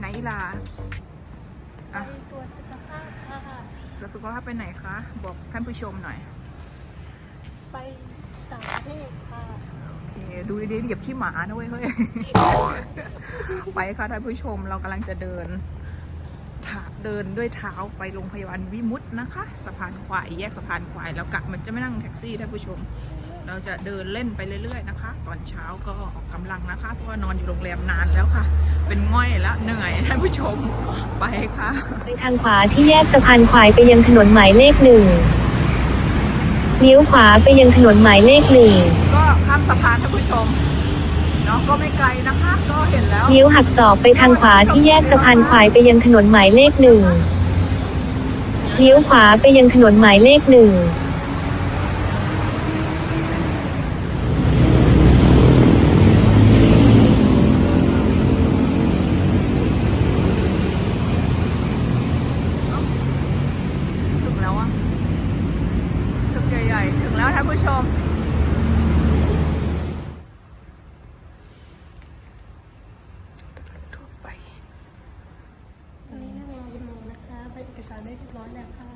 ไหนอีลาไปตัวจสุขภาพค่ะตรวจสุขภาพไปไหนคะ บอกท่านผู้ชมหน่อย ไปต่างประเทศค่ะโอเคดูดีๆเหยียบขี้หมานะเว้ยเฮ้ยไปค่ะท่านผู้ชมเรากำลังจะเดินถาเดินด้วยเท้าไปโรงพยาบาลวิมุตนะคะสะพานควายแยกสะพานควายแล้วกะมันจะไม่นั่งแท็กซี่ท่านผู้ชม เราจะเดินเล่นไปเรื่อยๆนะคะ ตอนเช้าก็ออกกำลังนะคะ เพราะว่านอนอยู่โรงแรมนานแล้วค่ะ เป็นง่อยแล้วเหนื่อยท่านผู้ชมไปค่ะ ไปทางขวาที่แยกสะพานควายไปยังถนนหมายเลขหนึ่งเลี้ยวขวาไปยังถนนหมายเลขหนึ่งก็ข้ามสะพานท่านผู้ชมเนาะก็ไม่ไกลนะคะก็เห็นแล้วเลี้ยวหักศอกไปทางขวาที่แยกสะพานควายไปยังถนนหมายเลขหนึ่งเลี้ยวขวาไปยังถนนหมายเลขหนึ่งถึงแล้วอะถึงใหญ่ๆ ถึงแล้วท่าน ผู้ชม ทั่วไป วันนี้นั่งรอคุณหมอนะคะ ไปเอกสารได้เรียบร้อยแล้วค่ะ